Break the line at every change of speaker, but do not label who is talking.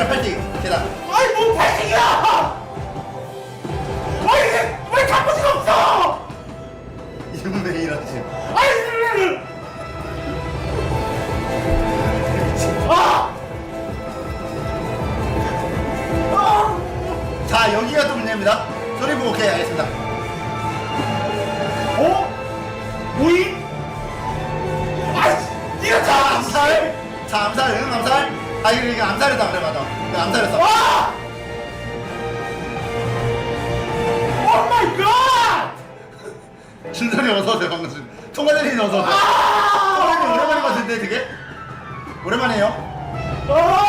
팔뚝이랑 팔뚝 계단
아이 뭔 팔뚝이야! 아 이게 왜 갑부지가 없어!
이름맹이라지
아이 이름맹이! 아! 아!
자 여기가 또 문제입니다 소리 보고 오케이 알겠습니다
어? 오이? 아이씨 이거 자 암살!
자 암살 응 암살 아 이거 이거 암살했다 그래 맞아. 이거 암살했어.
와! 오 마이 갓!
진선이 어서 오세요 방금. 총괄대리님 어서 오세요.
아! 총괄대리님 오랜만인 것 같은데
되게 오랜만이에요.
아!